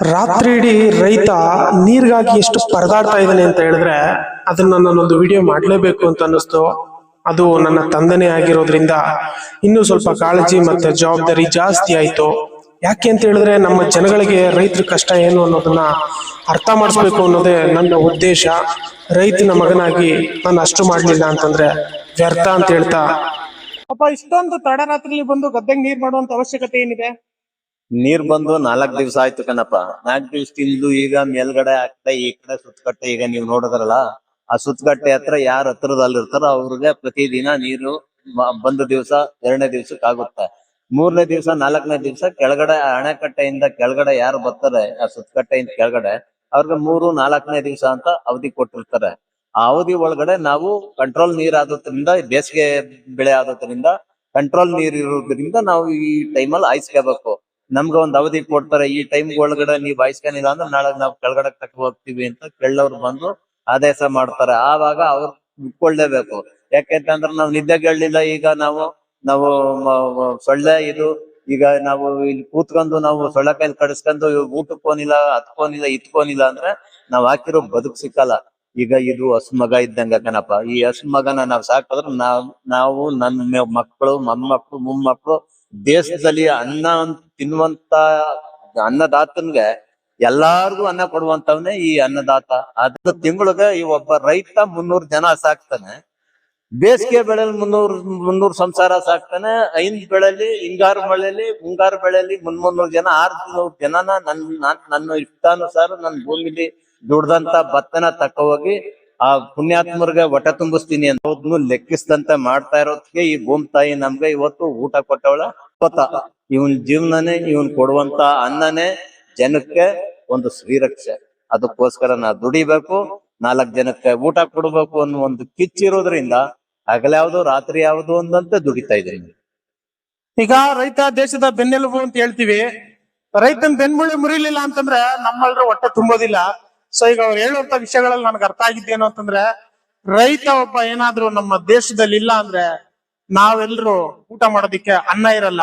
ರಾತ್ರಿ ಇಡೀ ರೈತ ನೀರಿಗಾಗಿ ಎಷ್ಟು ಪರದಾಡ್ತಾ ಇದ್ದಾನೆ ಅಂತ ಹೇಳಿದ್ರೆ ಅದನ್ನ ನಾನೊಂದು ವಿಡಿಯೋ ಮಾಡಲೇಬೇಕು ಅಂತ ಅನ್ನಿಸ್ತು. ಅದು ನನ್ನ ತಂದೆನೇ ಆಗಿರೋದ್ರಿಂದ ಇನ್ನೂ ಸ್ವಲ್ಪ ಕಾಳಜಿ ಮತ್ತೆ ಜವಾಬ್ದಾರಿ ಜಾಸ್ತಿ ಆಯ್ತು. ಯಾಕೆ ಅಂತ ಹೇಳಿದ್ರೆ ನಮ್ಮ ಜನಗಳಿಗೆ ರೈತರ ಕಷ್ಟ ಏನು ಅನ್ನೋದನ್ನ ಅರ್ಥ ಮಾಡಿಸ್ಬೇಕು ಅನ್ನೋದೇ ನನ್ನ ಉದ್ದೇಶ. ರೈತನ ಮಗನಾಗಿ ನಾನು ಅಷ್ಟು ಮಾಡಲಿಲ್ಲ ಅಂತಂದ್ರೆ ವ್ಯರ್ಥ ಅಂತ ಹೇಳ್ತಾ. ಅಪ್ಪ ಇಷ್ಟೊಂದು ತಡರಾತ್ರಿ ಬಂದು ಗದ್ದೆಗೆ ನೀರ್ ಮಾಡುವಂತ ಅವಶ್ಯಕತೆ ಏನಿದೆ? ನೀರ್ ಬಂದು ನಾಲ್ಕ್ ದಿವ್ಸ ಆಯ್ತು ಕಣಪ್ಪ. ನಾಲ್ಕ್ ದಿವ್ಸ ತಿಂದು ಈಗ ಮೇಲ್ಗಡೆ ಆಗ್ತಾ ಈ ಕಡೆ ಸುತ್ತಕಟ್ಟೆ ಈಗ ನೀವು ನೋಡಿದ್ರಲ್ಲ, ಆ ಸುತ್ತಕಟ್ಟೆ ಹತ್ರ ಯಾರ ಹತ್ರದಲ್ಲಿ ಅವ್ರಿಗೆ ಪ್ರತಿ ಪ್ರತಿದಿನ ನೀರು ಬಂದ ದಿವ್ಸ ಎರಡನೇ ದಿವ್ಸಕ್ಕೆ ಆಗುತ್ತೆ. ಮೂರನೇ ದಿವ್ಸ, ನಾಲ್ಕನೇ ದಿವ್ಸ ಕೆಳಗಡೆ ಅಣೆಕಟ್ಟೆಯಿಂದ ಕೆಳಗಡೆ ಯಾರು ಬರ್ತಾರೆ, ಆ ಸುತ್ತಕಟ್ಟೆಯಿಂದ ಕೆಳಗಡೆ ಅವ್ರಿಗೆ ಮೂರು, ನಾಲ್ಕನೇ ದಿವ್ಸ ಅಂತ ಅವಧಿ ಕೊಟ್ಟಿರ್ತಾರೆ. ಆ ಅವಧಿ ಒಳಗಡೆ ನಾವು ಕಂಟ್ರೋಲ್ ನೀರ್ ಆದ್ರಿಂದ ಬೇಸಿಗೆ ಬೆಳೆ ಆದ್ರಿಂದ ಕಂಟ್ರೋಲ್ ನೀರ್ ಇರೋದ್ರಿಂದ ನಾವು ಈ ಟೈಮಲ್ಲಿ ಆಯ್ಸ್ಕೋಬೇಕು. ನಮ್ಗೆ ಒಂದ್ ಅವಧಿ ಕೊಡ್ತಾರೆ, ಈ ಟೈಮ್ ಒಳಗಡೆ ನೀವ್ ಬಯಸ್ಕೊಂಡಿಲ್ಲ ಅಂದ್ರೆ ನಾಳೆ ನಾವು ಕೆಳಗಡೆ ತಕ್ಕ ಹೋಗ್ತೀವಿ ಅಂತ ಕೆಳ್ಳವ್ರು ಬಂದು ಆದೇಶ ಮಾಡ್ತಾರೆ. ಆವಾಗ ಅವ್ರು ಬಿಟ್ಕೊಳ್ಳೇಬೇಕು ಯಾಕೆಂತಂದ್ರೆ ನಾವು ಕೇಳಲಿಲ್ಲ, ಈಗ ನಾವು ನಾವು ಸೊಳ್ಳೆ ಇದು, ಈಗ ನಾವು ಇಲ್ಲಿ ಕೂತ್ಕೊಂಡು ನಾವು ಸೊಳ್ಳೆ ಕೈಲಿ ಕಡಿಸ್ಕೊಂಡು ಊಟಕ್ಕೋನಿಲ್ಲ ಹತ್ಕೋನಿಲ್ಲ ಇತ್ಕೋನಿಲ್ಲ ಅಂದ್ರೆ ನಾವು ಹಾಕಿರೋ ಬದುಕು ಸಿಕ್ಕಲ್ಲ. ಈಗ ಇದು ಹಸು ಮಗ ಇದ್ದಂಗ ಕಣಪ್ಪ. ಈ ಹಸು ಮಗನ ನಾವ್ ಸಾಕಿದ್ರೆ ನಾವು ನಾವು ನನ್ನ ಮಕ್ಕಳು, ಮೊಮ್ಮಕ್ಕಳು ಮೊಮ್ಮಕ್ಕಳು ದೇಶದಲ್ಲಿ ಅನ್ನ ತಿನ್ನುವಂತ ಅನ್ನದಾತನ್ಗೆ ಎಲ್ಲಾರ್ಗು ಅನ್ನ ಕೊಡುವಂತವನೇ ಈ ಅನ್ನದಾತ. ಅದ್ರ ತಿಂಗಳಿಗೆ ಈ ಒಬ್ಬ ರೈತ ಮುನ್ನೂರ್ ಜನ ಸಾಕ್ತಾನೆ. ಬೇಸಿಗೆ ಬೆಳೆಯಲ್ಲಿ ಮುನ್ನೂರು ಮುನ್ನೂರು ಸಂಸಾರ ಸಾಕ್ತಾನೆ. ಐನ್ ಬೆಳೆಯಲ್ಲಿ, ಹಿಂಗಾರು ಬೆಳೆಯಲ್ಲಿ, ಮುಂಗಾರು ಬೆಳೆಯಲ್ಲಿ ಮುನ್, ಮುನ್ನೂರ್ ಜನ, ಆರ್ ನೂರ್ ಜನನ ನನ್ನ ನನ್ನ ಇಷ್ಟಾನುಸಾರ ನನ್ನ ಭೂಮಿಲಿ ದುಡ್ದಂತ ಭತ್ತನ ತಕ್ಕ ಹೋಗಿ ಆ ಪುಣ್ಯಾತ್ಮರ್ಗ ಹೊಟ್ಟೆ ತುಂಬಿಸ್ತೀನಿ ಅಂತ ಲೆಕ್ಕಿಸ್ದಂತೆ ಮಾಡ್ತಾ ಇರೋದಕ್ಕೆ ಈ ಭೂಮಿ ತಾಯಿ ನಮ್ಗೆ ಇವತ್ತು ಊಟ ಕೊಟ್ಟವಳ. ಗೊತ್ತಾ ಇವನ್ ಜೀವನನೇ ಇವನ್ ಕೊಡುವಂತ ಅನ್ನನೇ ಜನಕ್ಕೆ ಒಂದು ಶ್ರೀರಕ್ಷೆ ಅದಕ್ಕೋಸ್ಕರ ನಾ ದುಡಿಬೇಕು, ನಾಲ್ಕ್ ಜನಕ್ಕೆ ಊಟ ಕೊಡ್ಬೇಕು ಅನ್ನೋ ಒಂದು ಕಿಚ್ಚಿರೋದ್ರಿಂದ ಹಗಲ ಯಾವ್ದು, ರಾತ್ರಿ ಯಾವ್ದು ಅಂದಂತೆ ದುಡಿತಾ ಇದ್ದೀನಿ. ಈಗ ರೈತ ದೇಶದ ಬೆನ್ನೆಲುಬು ಅಂತ ಹೇಳ್ತೀವಿ. ರೈತನ ಬೆನ್ಮುಳಿ ಮುರಿಲಿಲ್ಲ ಅಂತಂದ್ರೆ ನಮ್ಮಲ್ರ ಹೊಟ್ಟೆ ತುಂಬೋದಿಲ್ಲ. ಸೊ ಈಗ ಅವ್ರು ಹೇಳುವಂತ ವಿಷಯಗಳಲ್ಲಿ ನನಗೆ ಅರ್ಥ ಆಗಿದ್ದೇನು ಅಂತಂದ್ರೆ, ರೈತ ಒಬ್ಬ ಏನಾದ್ರೂ ನಮ್ಮ ದೇಶದಲ್ಲಿ ಇಲ್ಲ ಅಂದ್ರೆ ನಾವೆಲ್ಲರೂ ಊಟ ಮಾಡೋದಿಕ್ಕೆ ಅನ್ನ ಇರಲ್ಲ.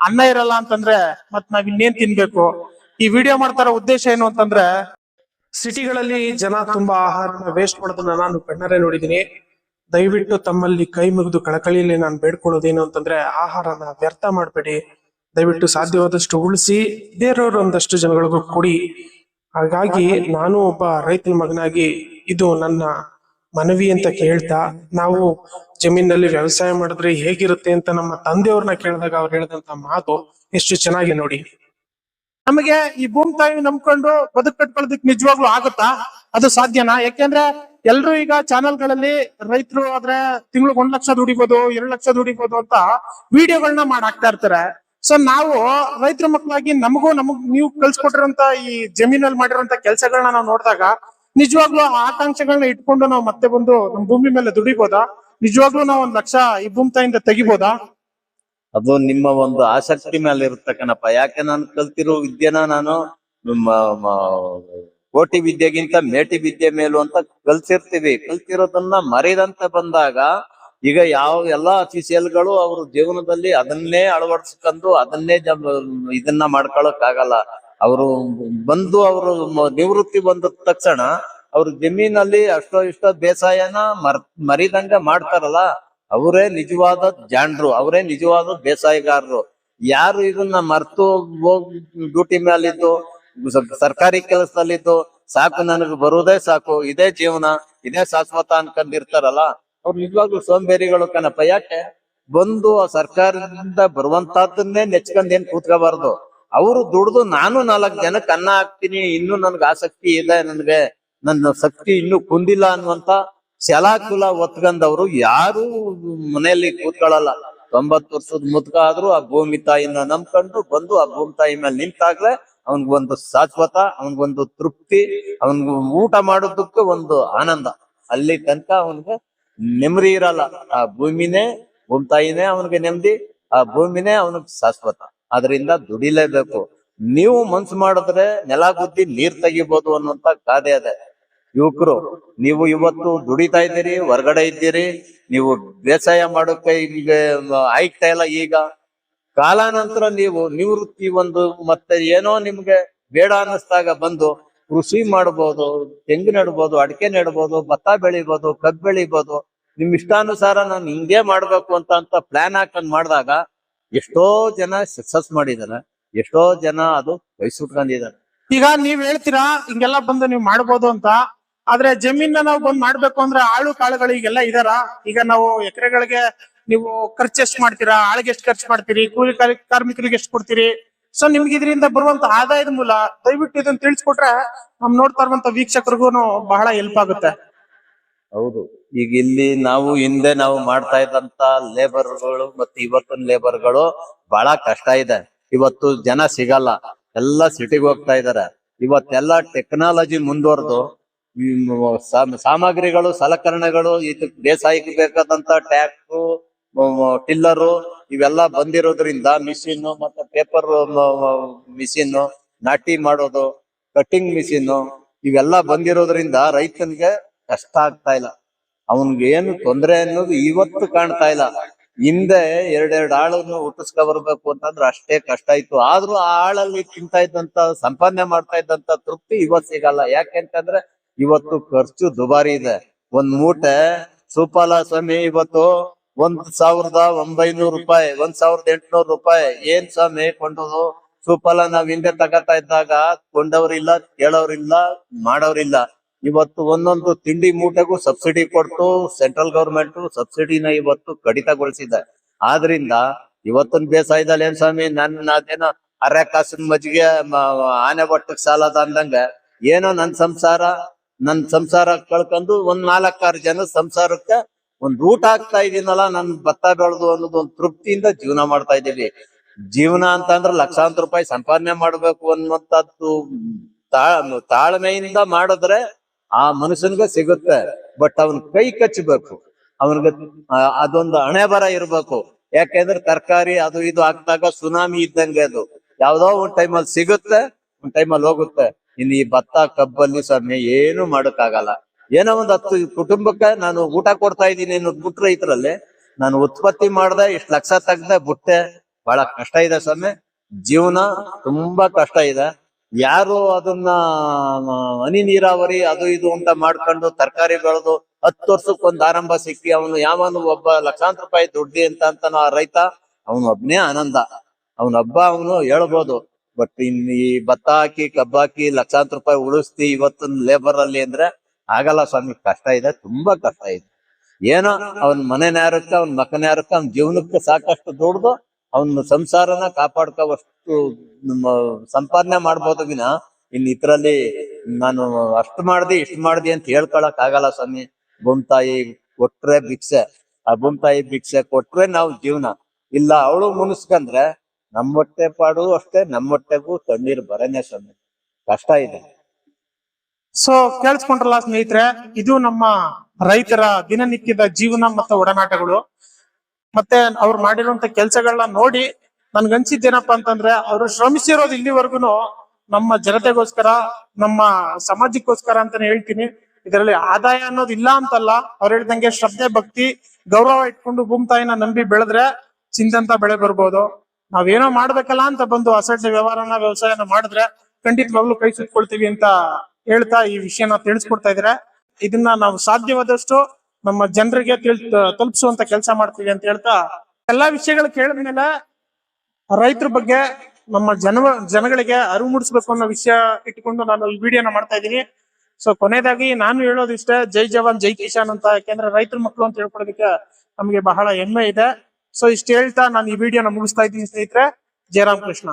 ಅನ್ನ ಇರಲ್ಲ ಅಂತಂದ್ರೆ ಮತ್ ನಾವ್ ಇನ್ನೇನ್ ತಿನ್ಬೇಕು? ಈ ವಿಡಿಯೋ ಮಾಡ್ತಾರ ಉದ್ದೇಶ ಏನು ಅಂತಂದ್ರೆ, ಸಿಟಿಗಳಲ್ಲಿ ಜನ ತುಂಬಾ ಆಹಾರನ ವೇಸ್ಟ್ ಮಾಡೋದನ್ನ ನಾನು ಕಣ್ಣಾರೆ ನೋಡಿದೀನಿ ದಯವಿಟ್ಟು ತಮ್ಮಲ್ಲಿ ಕೈ ಮುಗಿದು ಕಳಕಳಿಯಲ್ಲಿ ನಾನು ಬೇಡ್ಕೊಳ್ಳೋದೇನು ಅಂತಂದ್ರೆ ಆಹಾರನ ವ್ಯರ್ಥ ಮಾಡಬೇಡಿ. ದಯವಿಟ್ಟು ಸಾಧ್ಯವಾದಷ್ಟು ಉಳಿಸಿ, ಬೇರೆಯವರು ಒಂದಷ್ಟು ಜನಗಳಿಗೂ ಕೊಡಿ. ಹಾಗಾಗಿ ನಾನು ಒಬ್ಬ ರೈತನ ಮಗನಾಗಿ ಇದು ನನ್ನ ಮನವಿ ಅಂತ ಕೇಳ್ತಾ, ನಾವು ಜಮೀನಲ್ಲಿ ವ್ಯವಸಾಯ ಮಾಡಿದ್ರೆ ಹೇಗಿರುತ್ತೆ ಅಂತ ನಮ್ಮ ತಂದೆಯವ್ರನ್ನ ಕೇಳಿದಾಗ ಅವ್ರು ಹೇಳಿದಂತ ಮಾತು ಎಷ್ಟು ಚೆನ್ನಾಗಿ ನೋಡಿ. ನಮಗೆ ಈ ಭೂಮಿ ತಾಯಿ ನಂಬ್ಕೊಂಡು ಬದುಕು ಕಟ್ಕೊಳ್ಳೋದಕ್ಕೆ ನಿಜವಾಗ್ಲೂ ಆಗುತ್ತಾ? ಅದು ಸಾಧ್ಯನಾ? ಯಾಕೆಂದ್ರೆ ಎಲ್ರು ಈಗ ಚಾನೆಲ್ಗಳಲ್ಲಿ ರೈತರು ಆದ್ರೆ ತಿಂಗ್ಳಿಗೆ ಒಂದ್ ಲಕ್ಷ ದುಡಿಬೋದು, ಎರಡು ಲಕ್ಷ ದುಡಿಬೋದು ಅಂತ ವಿಡಿಯೋಗಳನ್ನ ಮಾಡಾಕ್ತಾ ಇರ್ತಾರೆ. ಸೊ ನಾವು ರೈತರ ಮಕ್ಕಳಾಗಿ ನಮಗೂ ನಮಗ್ ನೀವು ಕಲ್ಸ್ಕೊಟ್ಟಿರೋಂತ ಈ ಜಮೀನಲ್ಲಿ ಮಾಡಿರೋಂತ ಕೆಲಸಗಳನ್ನ ನಾವು ನೋಡಿದಾಗ ನಿಜವಾಗ್ಲೂ ಆಕಾಂಕ್ಷೆಗಳನ್ನ ಇಟ್ಕೊಂಡು ನಾವು ಮತ್ತೆ ಬಂದು ನಮ್ ಭೂಮಿ ಮೇಲೆ ದುಡಿಬೋದಾ? ನಿಜವಾಗ್ಲೂ ನಾವು ಒಂದ್ ಲಕ್ಷ ಈ ಭೂಮಿ ತಾಯಿಂದ ತೆಗಿಬೋದಾ? ಅದು ನಿಮ್ಮ ಒಂದು ಆಸಕ್ತಿ ಮೇಲೆ ಇರ್ತಕ್ಕನಪ್ಪ ಯಾಕೆ ನಾನು ಕಲ್ತಿರೋ ವಿದ್ಯೆನ ನಾನು ಕೋಟಿ ವಿದ್ಯೆಗಿಂತ ಮೇಟಿ ವಿದ್ಯೆ ಮೇಲು ಅಂತ ಕಲ್ಸಿರ್ತೀವಿ. ಕಲ್ತಿರೋದನ್ನ ಮರಿದಂತ ಬಂದಾಗ ಈಗ ಯಾವ ಎಲ್ಲಾ ಅಫಿಸಿಯಲ್ಗಳು ಅವರು ಜೀವನದಲ್ಲಿ ಅದನ್ನೇ ಅಳವಡಿಸ್ಕೊಂಡು ಅದನ್ನೇ ಇದನ್ನ ಮಾಡ್ಕೊಳಕ್ ಆಗಲ್ಲ. ಅವರು ಬಂದು ಅವರು ನಿವೃತ್ತಿ ಬಂದ ತಕ್ಷಣ ಅವ್ರ ಜಮೀನಲ್ಲಿ ಅಷ್ಟೋ ಇಷ್ಟೋ ಬೇಸಾಯನ ಮರ್ ಮರಿದಂಗ ಮಾಡ್ತಾರಲ್ಲ, ಅವರೇ ನಿಜವಾದ ಜಾಂಡ್ರು ಅವರೇ ನಿಜವಾದ ಬೇಸಾಯಗಾರರು. ಯಾರು ಇದನ್ನ ಮರ್ತು ಹೋಗಿ ಡ್ಯೂಟಿ ಮೇಲಿದ್ದು ಸರ್ಕಾರಿ ಕೆಲಸದಲ್ಲಿದ್ದು, ಸಾಕು, ನನಗೆ ಬರುವುದೇ ಸಾಕು, ಇದೇ ಜೀವನ, ಇದೇ ಶಾಶ್ವತ ಅನ್ಕೊಂಡಿರ್ತಾರಲ್ಲ ಅವ್ರು ನಿಜವಾಗ್ಲೂ ಸೋಂಬೇರಿಗಳು ಕಣಪ್ಪ. ಯಾಕೆ? ಬಂದು ಆ ಸರ್ಕಾರದಿಂದ ಬರುವಂತಹದ್ದನ್ನೇ ನೆಚ್ಕೊಂಡ್ ಏನ್ ಕೂತ್ಕೋಬಾರ್ದು? ಅವರು ದುಡ್ದು ನಾನು ನಾಲ್ಕ್ ಜನಕ್ಕೆ ಅನ್ನ ಹಾಕ್ತೀನಿ, ಇನ್ನು ನನ್ಗೆ ಆಸಕ್ತಿ ಇದೆ ನನ್ಗೆ ನನ್ನ ಶಕ್ತಿ ಇನ್ನು ಕುಂದಿಲ್ಲ ಅನ್ನುವಂತ ಶಲಾಕುಲ ಒತ್ಕಂದವ್ರು ಯಾರು ಮನೆಯಲ್ಲಿ ಕೂತ್ಕೊಳ್ಳಲ್ಲ. ತೊಂಬತ್ ವರ್ಷದ ಮುದ್ಕ ಆದ್ರೂ ಆ ಭೂಮಿ ತಾಯಿನ ನಂಬ್ಕೊಂಡು ಬಂದು ಆ ಭೂಮಿ ತಾಯಿ ಮೇಲೆ ನಿಂತಾಗ್ಲೆ ಅವನ್ಗೊಂದು ಶಾಶ್ವತ ಅವನ್ಗೊಂದು ತೃಪ್ತಿ, ಅವನ್ಗ ಊಟ ಮಾಡೋದಕ್ಕೆ ಒಂದು ಆನಂದ. ಅಲ್ಲಿ ತನಕ ಅವನ್ಗೆ ನೆಮ್ಮದಿ ಇರಲ್ಲ. ಆ ಭೂಮಿನೇ ಭೂಮಿ ತಾಯಿನೇ ಅವನಿಗೆ ನೆಮ್ಮದಿ, ಆ ಭೂಮಿನೇ ಅವನಿಗೆ ಶಾಶ್ವತ. ಅದರಿಂದ ದುಡಿಲೇಬೇಕು. ನೀವು ಮನ್ಸು ಮಾಡಿದ್ರೆ ನೆಲ ಗುದ್ದಿ ನೀರ್ ತೆಗಿಬೋದು ಅನ್ನುವಂತ ಗಾದೆ ಅದೇ. ಯುವಕರು, ನೀವು ಇವತ್ತು ದುಡಿತಾ ಇದ್ದೀರಿ, ಹೊರಗಡೆ ಇದ್ದೀರಿ, ನೀವು ಬೇಸಾಯ ಮಾಡೋಕೆ ಈಗ ಆಯ್ತಾ ಇಲ್ಲ ಈಗ? ಕಾಲಾನಂತರ ನೀವು ನಿವೃತ್ತಿ ಒಂದು ಮತ್ತೆ ಏನೋ ನಿಮ್ಗೆ ಬೇಡ ಅನ್ನಿಸ್ದಾಗ ಬಂದು ಕೃಷಿ ಮಾಡ್ಬೋದು, ತೆಂಗು ನೆಡ್ಬೋದು, ಅಡಿಕೆ ನೆಡ್ಬೋದು, ಭತ್ತ ಬೆಳಿಬೋದು, ಕಬ್ಬು ಬೆಳಿಬೋದು ನಿಮ್ ಇಷ್ಟಾನುಸಾರ ನಾನು ಹಿಂಗೆ ಮಾಡ್ಬೇಕು ಅಂತ ಅಂತ ಪ್ಲಾನ್ ಹಾಕೊಂಡ್ ಮಾಡಿದಾಗ ಎಷ್ಟೋ ಜನ ಸಕ್ಸಸ್ ಮಾಡಿದಾರೆ. ಎಷ್ಟೋ ಜನ ಅದು ವಹಿಸ್ಬಿಟ್ಕೊಂಡಿದ್ದಾರೆ ಈಗ ನೀವ್ ಹೇಳ್ತೀರಾ, ಹಿಂಗೆಲ್ಲ ಬಂದು ನೀವು ಮಾಡ್ಬೋದು ಅಂತ. ಆದ್ರೆ ಜಮೀನ ನಾವು ಬಂದ್ ಮಾಡ್ಬೇಕು ಅಂದ್ರೆ ಆಳು ಕಾಳುಗಳು ಈಗೆಲ್ಲ ಇದಾರ? ಈಗ ನಾವು ಎಕರೆಗಳಿಗೆ ನೀವು ಖರ್ಚು ಎಷ್ಟು ಮಾಡ್ತೀರಾ? ಆಳಿಗೆ ಎಷ್ಟು ಖರ್ಚು ಮಾಡ್ತೀರಿ? ಕೂಲಿ ಕಾರ್ಮಿಕರಿಗೆ ಎಷ್ಟು ಕೊಡ್ತೀರಿ? ಸೊ ನಿಮ್ಗೆ ಇದರಿಂದ ಬರುವಂತ ಆದಾಯದ ಮೂಲ ದಯವಿಟ್ಟು ಇದನ್ನ ತಿಳಿಸ್ಕೊಟ್ರೆ ನಮ್ ನೋಡ್ತಾ ಇರುವಂತ ವೀಕ್ಷಕರಿಗೂ ಬಹಳ ಹೆಲ್ಪ್ ಆಗುತ್ತೆ. ಹೌದು. ಈಗ ಇಲ್ಲಿ ನಾವು ಹಿಂದೆ ನಾವು ಮಾಡ್ತಾ ಇದ್ದಂತ ಲೇಬರ್ಗಳು ಮತ್ತೆ ಇವತ್ತಿನ ಲೇಬರ್ಗಳು ಬಹಳ ಕಷ್ಟ ಇದೆ. ಇವತ್ತು ಜನ ಸಿಗಲ್ಲ. ಎಲ್ಲ ಸಿಟಿಗೆ ಹೋಗ್ತಾ ಇದಾರೆ. ಇವತ್ತೆಲ್ಲ ಟೆಕ್ನಾಲಜಿ ಮುಂದುವರೆದು ಸಾಮಗ್ರಿಗಳು, ಸಲಕರಣೆಗಳು, ಇದು ಬೇಸಾಯಕ್ಕೆ ಬೇಕಾದಂತ ಟ್ಯಾಕ್ಟ್ರು ಟಿಲ್ಲರು ಇವೆಲ್ಲ ಬಂದಿರೋದ್ರಿಂದ ಮಿಷಿನ್ ಮತ್ತೆ ಪೇಪರ್ ಮಿಷಿನ್ ನಾಟಿ ಮಾಡೋದು ಕಟ್ಟಿಂಗ್ ಮಿಷಿನ್ ಇವೆಲ್ಲ ಬಂದಿರೋದ್ರಿಂದ ರೈತನಿಗೆ ಕಷ್ಟ ಆಗ್ತಾ ಇಲ್ಲ. ಅವನ್ಗೆ ಏನು ತೊಂದರೆ ಅನ್ನೋದು ಇವತ್ತು ಕಾಣ್ತಾ ಇಲ್ಲ. ಹಿಂದೆ ಎರಡೆರಡು ಆಳನ್ನು ಹುಟ್ಟಿಸ್ಕೊ ಬರ್ಬೇಕು ಅಂತಂದ್ರೆ ಅಷ್ಟೇ ಕಷ್ಟ ಇತ್ತು. ಆದ್ರೂ ಆ ಆಳಲ್ಲಿ ತಿಂತಾ ಇದ್ದಂತ, ಸಂಪಾದನೆ ಮಾಡ್ತಾ ಇದ್ದಂತ ತೃಪ್ತಿ ಇವತ್ ಸಿಗಲ್ಲ. ಯಾಕೆಂತಂದ್ರೆ ಇವತ್ತು ಖರ್ಚು ದುಬಾರಿ ಇದೆ. ಒಂದ್ ಮೂಟೆ ಸುಫಲ ಸ್ವಾಮಿ ಇವತ್ತು ಒಂದ್ ಸಾವಿರದ ಒಂಬೈನೂರು ರೂಪಾಯಿ, ಒಂದ್ ಸಾವಿರದ ಎಂಟುನೂರು ರೂಪಾಯಿ. ಏನ್ ಸ್ವಾಮಿ ಕೊಂಡೋದು? ಸುಫಲ ನಾವ್ ಹಿಂದೆ ತಗೋತಾ ಇದ್ದಾಗ ಕೊಂಡವ್ರಿಲ್ಲ, ಕೇಳೋರಿಲ್ಲ, ಮಾಡೋರಿಲ್ಲ. ಇವತ್ತು ಒಂದೊಂದು ತಿಂಡಿ ಮೂಟೆಗೂ ಸಬ್ಸಿಡಿ ಕೊಟ್ಟು ಸೆಂಟ್ರಲ್ ಗವರ್ಮೆಂಟ್ ಸಬ್ಸಿಡಿನ ಇವತ್ತು ಕಡಿತಗೊಳಿಸಿದೆ. ಆದ್ರಿಂದ ಇವತ್ತಿನ ಬೇಸಾಯದಲ್ಲಿ ಏನ್ ಸ್ವಾಮಿ, ನನ್ನ ಅದೇನೋ ಅರೆ ಕಾಸಿನ ಮಜ್ಜಿಗೆ ಆನೆ ಬಟ್ಟಕ್ ಸಾಲದ ಅಂದಂಗ ಏನೋ ನನ್ ಸಂಸಾರ ನನ್ ಸಂಸಾರ ಕಳ್ಕೊಂಡು ಒಂದ್ ನಾಲ್ಕಾರು ಜನ ಸಂಸಾರಕ್ಕೆ ಒಂದ್ ಊಟ ಆಗ್ತಾ ಇದೀನಲ್ಲ, ನನ್ ಭತ್ತ ಬೆಳೆದು ಅನ್ನೋದು ಒಂದ್ ತೃಪ್ತಿಯಿಂದ ಜೀವನ ಮಾಡ್ತಾ ಇದೀವಿ ಜೀವನ ಅಂತ ಅಂದ್ರೆ ಲಕ್ಷಾಂತರ ರೂಪಾಯಿ ಸಂಪಾದನೆ ಮಾಡ್ಬೇಕು ಅನ್ನುವಂಥದ್ದು ತಾ- ತಾಳ್ಮೆಯಿಂದ ಮಾಡಿದ್ರೆ ಆ ಮನುಷ್ಯನ್ಗ ಸಿಗುತ್ತೆ ಬಟ್ ಅವನ್ ಕೈ ಕಚ್ಚಬೇಕು ಅವನಿಗೆ ಅದೊಂದು ಹಣೆ ಬರ ಇರ್ಬೇಕು. ಯಾಕೆಂದ್ರೆ ತರಕಾರಿ ಅದು ಇದು ಹಾಕ್ದಾಗ ಸುನಾಮಿ ಇದ್ದಂಗೆ ಅದು. ಯಾವ್ದೋ ಒಂದ್ ಟೈಮಲ್ಲಿ ಸಿಗುತ್ತೆ, ಒಂದ್ ಟೈಮಲ್ಲಿ ಹೋಗುತ್ತೆ. ಇನ್ನು ಈ ಭತ್ತ, ಕಬ್ಬಲ್ಲಿ ಸ್ವಾಮಿ, ಏನು ಮಾಡೋಕ್ಕಾಗಲ್ಲ. ಏನೋ ಒಂದ್ ಹತ್ತು ಕುಟುಂಬಕ್ಕೆ ನಾನು ಊಟ ಕೊಡ್ತಾ ಇದ್ದೀನಿ ಅನ್ನೋದು ಬಿಟ್ರೆ ರೈತರಲ್ಲಿ ನಾನು ಉತ್ಪತ್ತಿ ಮಾಡ್ದೆ, ಇಷ್ಟು ಲಕ್ಷ ತೆಗ್ದೆ, ಬಿಟ್ಟೆ, ಬಹಳ ಕಷ್ಟ ಇದೆ ಸ್ವಾಮಿ. ಜೀವನ ತುಂಬಾ ಕಷ್ಟ ಇದೆ. ಯಾರು ಅದನ್ನ ಹನಿ ನೀರಾವರಿ ಅದು ಇದು ಅಂತ ಮಾಡ್ಕೊಂಡು ತರಕಾರಿ ಬೆಳೆದು ಹತ್ತು ವರ್ಷಕ್ಕೊಂದು ಆರಂಭ ಸಿಕ್ಕಿ ಅವನು ಯಾವನು ಒಬ್ಬ ಲಕ್ಷಾಂತರ ರೂಪಾಯಿ ದುಡ್ಡಿ ಅಂತ ಅಂತ ಆ ರೈತ, ಅವನು ಒಬ್ನೇ ಆನಂದ. ಅವನ ಹಬ್ಬ ಅವನು ಹೇಳ್ಬೋದು. ಬಟ್ ಇನ್ ಈ ಭತ್ತ ಹಾಕಿ ಕಬ್ಬಾಕಿ ಲಕ್ಷಾಂತರ ರೂಪಾಯಿ ಉಳಿಸ್ತಿ ಇವತ್ತಿನ ಲೇಬರ್ ಅಲ್ಲಿ ಅಂದ್ರೆ ಆಗಲ್ಲ ಸ್ವಾಮಿ, ಕಷ್ಟ ಇದೆ, ತುಂಬಾ ಕಷ್ಟ ಇದೆ. ಏನೋ ಅವನ್ ಮನೆ ನೇರಕ್ಕೆ ಅವ್ನ ಮಕ್ಕನ ಯಾರಕ್ಕ ಅವ್ನ ಜೀವನಕ್ಕೆ ಸಾಕಷ್ಟು ದುಡ್ದು ಅವನ ಸಂಸಾರನ ಕಾಪಾಡ್ಕೋವಷ್ಟು ಸಂಪಾದನೆ ಮಾಡ್ಬೋದು ವಿನ. ಇನ್ ಇದ್ರಲ್ಲಿ ನಾನು ಅಷ್ಟು ಮಾಡ್ದೆ, ಇಷ್ಟು ಮಾಡ್ದೆ ಅಂತ ಹೇಳ್ಕೊಳಕ್ ಆಗಲ್ಲ ಸ್ವಾಮಿ ಬೊಮ್ತಾಯಿ ಕೊಟ್ರೆ ಭಿಕ್ಷೆ. ಆ ಬೊಮ್ತಾಯಿ ಭಿಕ್ಷೆ ಕೊಟ್ರೆ ನಾವು ಜೀವನ. ಇಲ್ಲ ಅವಳು ಮುನಿಸ್ಕಂದ್ರೆ ನಮ್ಮ ಹೊಟ್ಟೆ ಪಾಡು ಅಷ್ಟೇ ನಮ್ಮ ಹೊಟ್ಟೆಗೂ ತಣ್ಣೀರ್ ಬರನೇ ಸ್ವಾಮಿ. ಕಷ್ಟ ಇದೆ. ಸೊ ಕೇಳಿಸ್ಕೊಂಡ್ರಲ್ಲ ಸ್ನೇಹಿತರೆ, ಇದು ನಮ್ಮ ರೈತರ ದಿನನಿತ್ಯದ ಜೀವನ ಮತ್ತು ಒಡನಾಟಗಳು. ಮತ್ತೆ ಅವ್ರು ಮಾಡಿರುವಂತ ಕೆಲ್ಸಗಳನ್ನ ನೋಡಿ ನನ್ಗನ್ಸಿದ್ದೇನಪ್ಪ ಅಂತಂದ್ರೆ, ಅವರು ಶ್ರಮಿಸಿರೋದು ಇಲ್ಲಿವರೆಗೂ ನಮ್ಮ ಜನತೆಗೋಸ್ಕರ, ನಮ್ಮ ಸಮಾಜಕ್ಕೋಸ್ಕರ ಅಂತಾನೆ ಹೇಳ್ತೀನಿ. ಇದರಲ್ಲಿ ಆದಾಯ ಅನ್ನೋದು ಇಲ್ಲ ಅಂತಲ್ಲ, ಅವ್ರು ಹೇಳ್ದಂಗೆ ಶ್ರದ್ಧೆ, ಭಕ್ತಿ, ಗೌರವ ಇಟ್ಕೊಂಡು ಭೂಮ್ತಾಯಿನ ನಂಬಿ ಬೆಳೆದ್ರೆ ಚಿಂತಂತ ಬೆಳೆ ಬರ್ಬೋದು. ನಾವೇನೋ ಮಾಡ್ಬೇಕಲ್ಲ ಅಂತ ಬಂದು ಅಸಡ್ಡೆ ವ್ಯವಹಾರನ, ವ್ಯವಸಾಯನ ಮಾಡಿದ್ರೆ ಖಂಡಿತವಾಗ್ಲೂ ಕೈ ಸುತ್ಕೊಳ್ತೀವಿ ಅಂತ ಹೇಳ್ತಾ ಈ ವಿಷಯನ ತಿಳಿಸ್ಕೊಡ್ತಾ ಇದ್ರೆ ಇದನ್ನ ನಾವು ಸಾಧ್ಯವಾದಷ್ಟು ನಮ್ಮ ಜನರಿಗೆ ತಿಳ್ ತಲುಪಿಸುವಂತ ಕೆಲಸ ಮಾಡ್ತೀವಿ ಅಂತ ಹೇಳ್ತಾ, ಎಲ್ಲಾ ವಿಷಯಗಳು ಕೇಳಿದ್ಮೇಲೆ ರೈತರ ಬಗ್ಗೆ ನಮ್ಮ ಜನ ಜನಗಳಿಗೆ ಅರಿವು ಮೂಡಿಸ್ಬೇಕು ಅನ್ನೋ ವಿಷಯ ಇಟ್ಕೊಂಡು ನಾನು ಈ ವಿಡಿಯೋನ ಮಾಡ್ತಾ ಇದ್ದೀನಿ. ಸೊ ಕೊನೆಯದಾಗಿ ನಾನು ಹೇಳೋದಿಷ್ಟೇ ಜೈ ಜವಾನ್, ಜೈ ಕಿಶಾನ್ ಅಂತ, ಯಾಕೆಂದ್ರೆ ರೈತರ ಮಕ್ಕಳು ಅಂತ ಹೇಳ್ಕೊಳೋದಕ್ಕೆ ನಮಗೆ ಬಹಳ ಹೆಮ್ಮೆ ಇದೆ. ಸೊ ಇಷ್ಟು ಹೇಳ್ತಾ ನಾನು ಈ ವಿಡಿಯೋನ ಮುಗಿಸ್ತಾ ಇದ್ದೀನಿ ಸ್ನೇಹಿತರೆ. ಜಯರಾಮ್ ಕೃಷ್ಣ